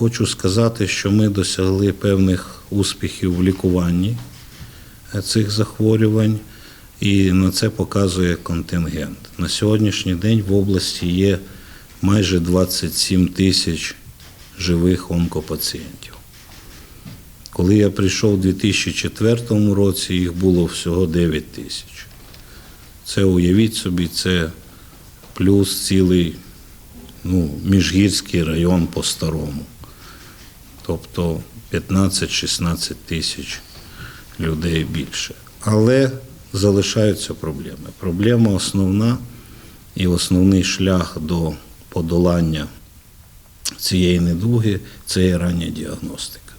хочу сказати, що ми досягли певних успіхів в лікуванні е, цих захворювань, і на це показує контингент. На сьогоднішній день в області є майже 27 тисяч живих онкопацієнтів. Коли я прийшов у 2004 році, їх було всього 9 тисяч. Це уявіть собі, це плюс цілий ну, міжгірський район по-старому. Тобто 15-16 тисяч людей більше. Але залишаються проблеми. Проблема основна і основний шлях до подолання цієї недуги це є рання діагностика.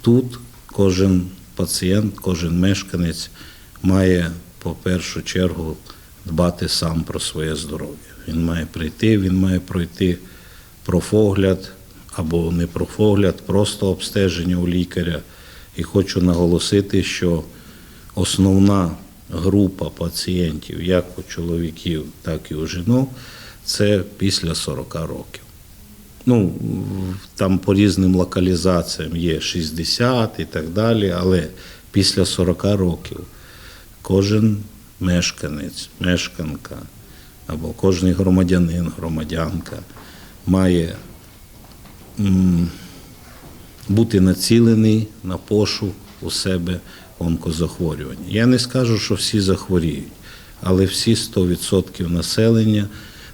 Тут кожен пацієнт, кожен мешканець має по першу чергу дбати сам про своє здоров'я. Він має прийти, він має пройти профогляд або не профогляд, просто обстеження у лікаря. І хочу наголосити, що основна група пацієнтів, як у чоловіків, так і у жінок, це після 40 років. Ну, там по різним локалізаціям є 60 і так далі, але після 40 років кожен мешканець, мешканка або кожен громадянин, громадянка має бути націлений на пошук у себе онкозахворювання. Я не скажу, що всі захворіють, але всі 100% населення,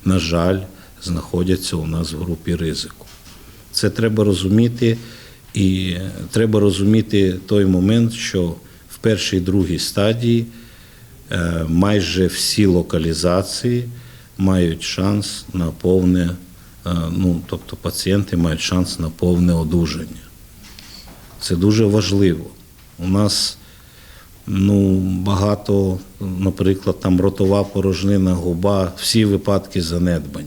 на жаль, знаходяться у нас в групі ризику. Це треба розуміти, і треба розуміти той момент, що в першій другій стадії е, майже всі локалізації мають шанс на повне, ну тобто пацієнти мають шанс на повне одужання. Це дуже важливо. У нас ну, багато, наприклад, там ротова порожнина, губа, всі випадки занедбані.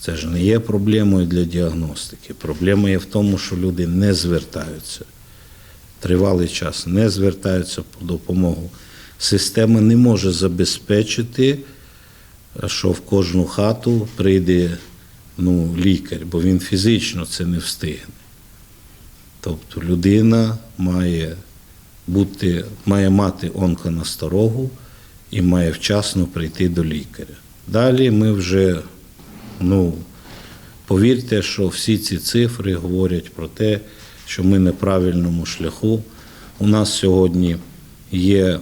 Це ж не є проблемою для діагностики. Проблема є в тому, що люди не звертаються. Тривалий час не звертаються по допомогу. Система не може забезпечити, що в кожну хату прийде ну, лікар, бо він фізично це не встигне. Тобто людина має бути, має мати онконасторогу і має вчасно прийти до лікаря. Далі ми вже, ну, повірте, що всі ці цифри говорять про те, що ми на правильному шляху. У нас сьогодні є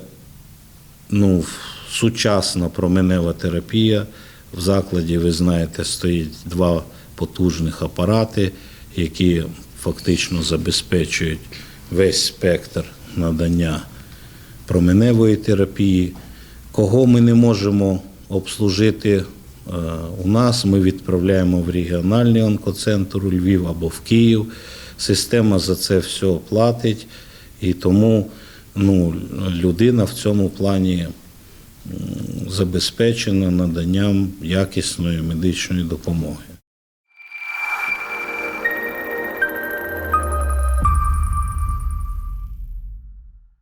ну, сучасна променева терапія. В закладі, ви знаєте, стоїть два потужних апарати, які фактично забезпечують весь спектр надання променевої терапії. Кого ми не можемо обслужити е, у нас, ми відправляємо в регіональний онкоцентр у Львів або в Київ. Система за це все платить, і тому ну, людина в цьому плані м, забезпечена наданням якісної медичної допомоги.